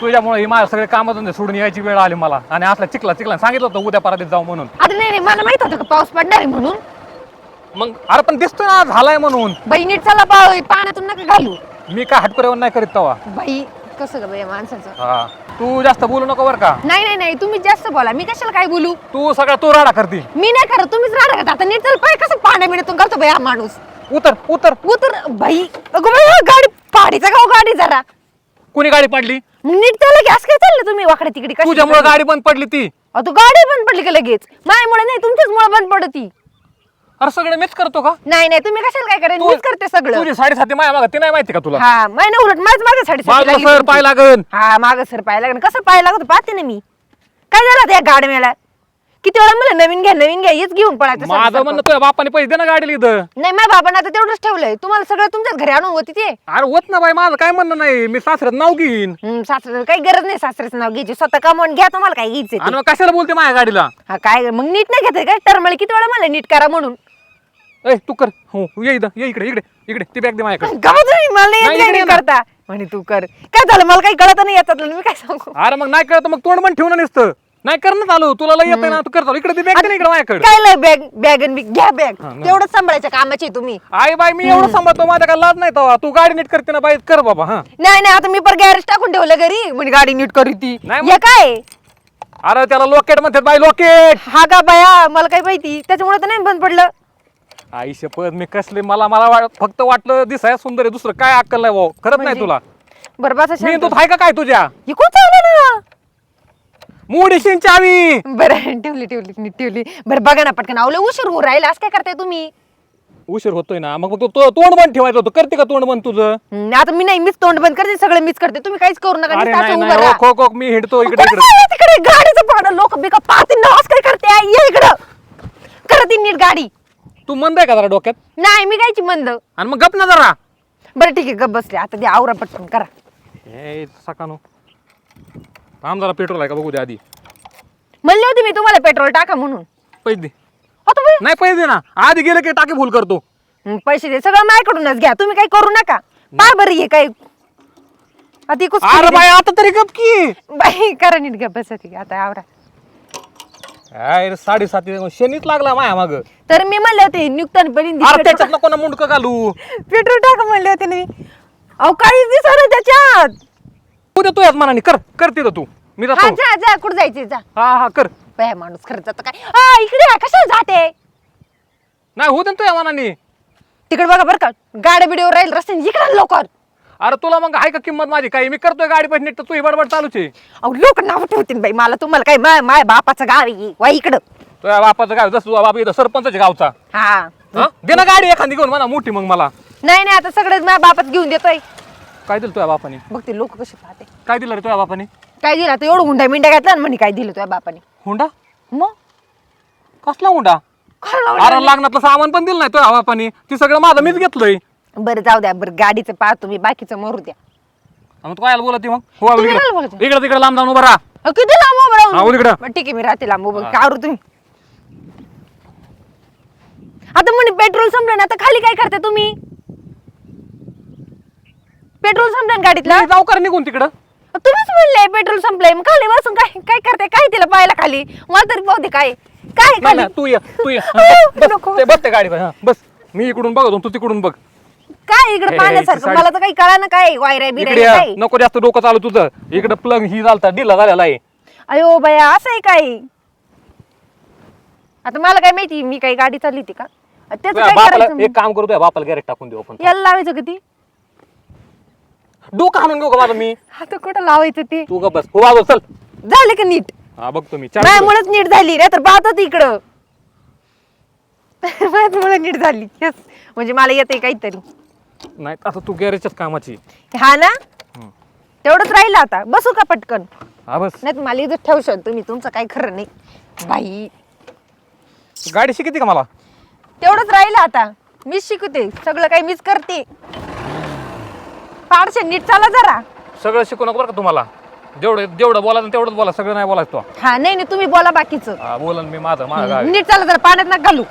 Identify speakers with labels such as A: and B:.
A: तुझ्यामुळे ही माझ्या सगळे कामधंदे सोडून यायची वेळ आली मला. आणि असला चिकला चिकला सांगितलं होतं उद्या परातीत जाऊ म्हणून.
B: नाही नाही मला माहीत होतं का पाऊस पडणार आहे म्हणून?
A: मग अरे पण दिसतोय ना झालाय म्हणून.
B: बाई नीट चला पाण्यातून नका घालू.
A: मी काय हटकरेवर नाही करीत तवा.
B: बाई कसं ग बाई या माणसाचं?
A: हा. तू जास्त बोलू नको बरं का.
B: नाही नाही नाही तुम्ही जास्त बोला. मी कशाला काय बोलू?
A: तू सगळा तो राडा करती.
B: मी नाही करत तुम्हीच राहणार का आता नीट चल पाय कसं पाण्या बिण्यातून करतो बाई हा माणूस?
A: उतर उतर.
B: उतर बाई. अगो बाई हा गाडी पाडीचा गाव गाडी जरा?
A: कुणी गाडी पडली?
B: मग नीट चाललं की असं काय चाललं तुम्ही? वाकडे तिकडे
A: तुझ्यामुळे
B: चालली?
A: गाडी बंद पडली ती.
B: अहो, तू गाडी बंद पडली का लगेच? माझ्यामुळे नाही तुमच्याच मुळे बंद पडती.
A: अरे सगळं मीच करतो का?
B: नाही नाही तुम्ही कशाला काय करेन
A: तू-
B: मीच करते सगळं.
A: तुझी साडेसाती माया मागा ती नाही माहिती का तुला?
B: हा माय ना उलट माझ माझ्या साडी
A: माझं सर पाय लागन.
B: हा माग सर पाय लागण कसं पाय लागत पाहते ना मी. काय झालं त्या गाडव्याला किती वेळा मला नवीन घ्या नवीन घ्या हेच घेऊन पळायचं
A: माझं. म्हणणं तुझ्या बापाने पैसे दे ना गाडीला इथं.
B: नाही माझ्या बाबांना आता तेवढंच ठेवलंय. तुम्हाला सगळं तुमच्याच घरी आणून होती ते.
A: अरे होत ना बाई माझं काय म्हणणं नाही. मी सासऱ्यात नाव घेईन.
B: हम्म, सासऱ्याला काही गरज नाही सासऱ्याचं नाव घ्यायची. स्वतः कमवून घ्या तुम्हाला काय घ्यायचं
A: आणि मग कशाला बोलते माझ्या गाडीला?
B: हा काय मग नीट नाही घेत काय? टर्मल किती वेळा मला नीट करा म्हणून.
A: ए तू कर. हो ये इथं ये इकडे इकडे इकडे ती बॅग दे माझ्याकडे.
B: गमत नाही मला नाही
A: नाही,
B: येत काय
A: इकडे
B: नीट
A: ना.
B: करता. म्हणे तू कर. काय झालं मला काही कळत नाही येतात मी काय सांगू?
A: अरे मग नाही कळत मग तोंड पण ठेवून नसतं. नाही करण्यात आलो. तुला लय येत ना तू कर चालू इकडे ती बॅग दे ना इकडे माझ्याकडे.
B: काय लय बॅग बॅग आणि बिग घ्या बॅग
A: हा, नाही.
B: तेवढंच सांभाळायच्या कामाची तुम्ही.
A: आई बाई मी एवढं सांभाळतो माझ्या काय लाज नाही तू गाडी नीट करते ना बाई कर बाबा हा.
B: नाही नाही आता मी पर गॅरेज टाकून ठेवलं घरी. म्हणजे गाडी नीट करू ती.
A: नाही मग-
B: या काय?
A: अरे त्याला लोकेट म्हणतात बाई लोकेट
B: हा का बाया? मला काही माहिती. त्याच्यामुळे तर नाही बंद पडलं.
A: आई शपथ मी कसले मला मला वा- फक्त वाटलं दिसाय सुंदर आहे दुसरं काय अक्कल नाही भाऊ. खरंच नाही
B: म्हणजे?
A: तुला.
B: बरं बस
A: मी तू आहे का काय तुझ्या?
B: हे कोण चाललं ना?
A: मुडीशीन चावी
B: बरं ठेवली ठेवली नीट ठेवली. बरं बघा ना पटकन. आवलं उशीर होऊ राहिला. असं काय करताय तुम्ही?
A: उशीर होतोय ना. मग तू तो- तोंड बंद ठेवायचं होतं. करते का तोंड बंद तुझं?
B: हम्म, आता मी नाही मीच तोंड बंद करते सगळं मीच करते. तुम्ही काहीच करू नका
A: अरे
B: नुसतं
A: नाही
B: असं उभं
A: नाही
B: राहा.
A: खो खो मी हिंडतो इकडे
B: कुठं
A: इकडे.
B: चाललंय तिकडे? गाडीचं भाडं लोक बिका पाहतील ना असं काय करते? ये इकडं. करते नीट गाडी.
A: तू मंद आहे का जरा डोक्यात?
B: नाही मी कायची मंद.
A: आणि मग गप ना जरा.
B: बरं ठीक आहे गप बसले. आता ते आवरा पटकन करा.
A: सकानो. जरा पेट्रोल आहे का? बघू दे आधी.
B: म्हणले होते मी तुम्हाला पेट्रोल टाका म्हणून.
A: पैसे दे.
B: बरं.
A: नाही पैसे दे ना. आधी गेले की टाकी फुल करतो.
B: पैसे दे. सगळं माझ्याकडूनच घ्या. तुम्ही काही करू नका. पा बरं ये काय. आता ही कुस्ती
A: अरे. बाई आता तरी गप की.
B: बाई करा नीट गप बसा ठीक आहे, आता आवरा
A: साडेसाती शनीच लागला माया माग. अरे
B: तर मी म्हणले होते नुकतान पण
A: त्याच्यात नको ना मुंडक घालू?
B: पेट्रोल टाका म्हणले होते ना मी. अहो काहीच दिसत त्याच्यात.
A: उद्या तू याच मनाने कर कर तिथं तू. मी
B: हा
A: जातो.
B: जा जा कुठं जायचे जा.
A: हा हा कर.
B: बाय माणूस खरंच जातं काय? हा इकडे कशाला जाते?
A: नाही होऊ दे ना तू या मनाने
B: तिकडे बघा बरं का गाड्या बिडीवर राहील रस्त्याने इकडे लवकर.
A: अरे तुला मग आहे का किंमत माझी काही? मी करतोय गाडी पैसे नीट तर तू ही बडबड चालूच आहे.
B: अहो लोक नाव ठेवतील बाई मला तुम्हाला काय माय माय बापाचं गाव आहे वा इकडं.
A: तुझ्या बापाचं गाव जसं तुझा बाप इथं सरपंच गावचा.
B: हा.
A: हा? दे ना गाडी एखादी घेऊन म्हणा मोठी मग मला.
B: नाही नाही आता सगळेच माझ्या बापाच घेऊन देतोय.
A: काय दिलं तुझ्या बापाने?
B: बघ ते लोक कसे पाहते.
A: काय दिलं रे तुझ्या बापाने?
B: काय दिलं? आता एवढं हुंडा मिंडा घातला आणि म्हणे काय दिलं तुझ्या बापाने?
A: हुंडा?
B: मग?
A: कसला हुंडा?
B: काय लावलं?
A: अरे लागण्यातलं सामान पण दिलं नाही तुझ्या बापाने. ती सगळं माझं मीच घेतलंय.
B: बरं जाऊ द्या बरं गाडीचं पाहा तुम्ही बाकीचं मरू द्या.
A: मग तू काय बोलत मग? हो
B: तुम्ही
A: इकडे.
B: काय बोलते?
A: इकडे तिकडे लांब जाऊन उभा राहा.
B: अहो, किती लांब उभं राहून?
A: हा, बोल इकडं.
B: बरं, ठीक आहे मी राहते लांब उभं. कावरू तुम्ही? आता म्हणे पेट्रोल संपलं ना आता खाली काय करता तुम्ही? पेट्रोल संपलं ना गाडीतलं?
A: जाऊ कर निघून तिकडं.
B: तुम्हीच म्हणले पेट्रोल संपलंय. मग खाली बसून काय काय करते? काय तिला पाहायला खाली? मला तरी पाहू दे काय. काय
A: नाही,
B: खाली?
A: नाही, तू ये तू ये. हा, बस,
B: नको.
A: ते बस ते गाडी हा बस. मी इकडून बघतो तू तिकडून बघ.
B: काय इकडे पाहण्यासारखं
A: साडी-
B: मला तर काही कळा ना काय वायराय
A: इकडे
B: बिराय
A: ये.
B: काय.
A: नको जास्त डोकं चालू तुझं. इकडे प्लग ही झालता डिला झालेला आहे.
B: अयो बया असं आहे काय? आता मला काय माहिती मी काही गाडी चालली होती का? त्याचं
A: तुझ्या
B: काय
A: बापाला
B: करायचं?
A: एक काम करू तुझ्या बापाला गॅरेज टाकून देऊ आपण.
B: याला लावायचं कधी
A: डोकं हाणून घेऊ का माझं मी?
B: आता कुठं लावायचं ते?
A: तू ग बस. हो बाबा चल.
B: झालं का नीट.
A: हा बघतो मी. चार
B: माझ्यामुळेच नीट झाली नाही तर पाहतो इकडं. माझ्यामुळे नीट झाली. Yes. म्हणजे मला येते काहीतरी.
A: नाही आता तू गॅरेजच्याच कामाची.
B: हा ना?
A: हम्म.
B: तेवढंच राहिलं आता. बसू का पटकन?
A: हा बस.
B: नाही तर मला इथं ठेवशाल तुम्ही. तुमचं काही खरं नाही. बाई.
A: गाडी शिकते का मला?
B: तेवढंच राहिलं आता. मीच शिकवते. सगळं काही मीच करते. फारशे नीट चाला जरा.
A: सगळं शिकू नको बरं का तुम्हाला. जेवढं जेवढं बोलायचं तेवढंच बोला सगळं नाही बोलायचं तो.
B: हा नाही नाही तुम्ही बोला बाकीचं.
A: हा बोलन मी माझं माझं गाव आहे.
B: नीट चाला जरा पाण्यात नका घालू.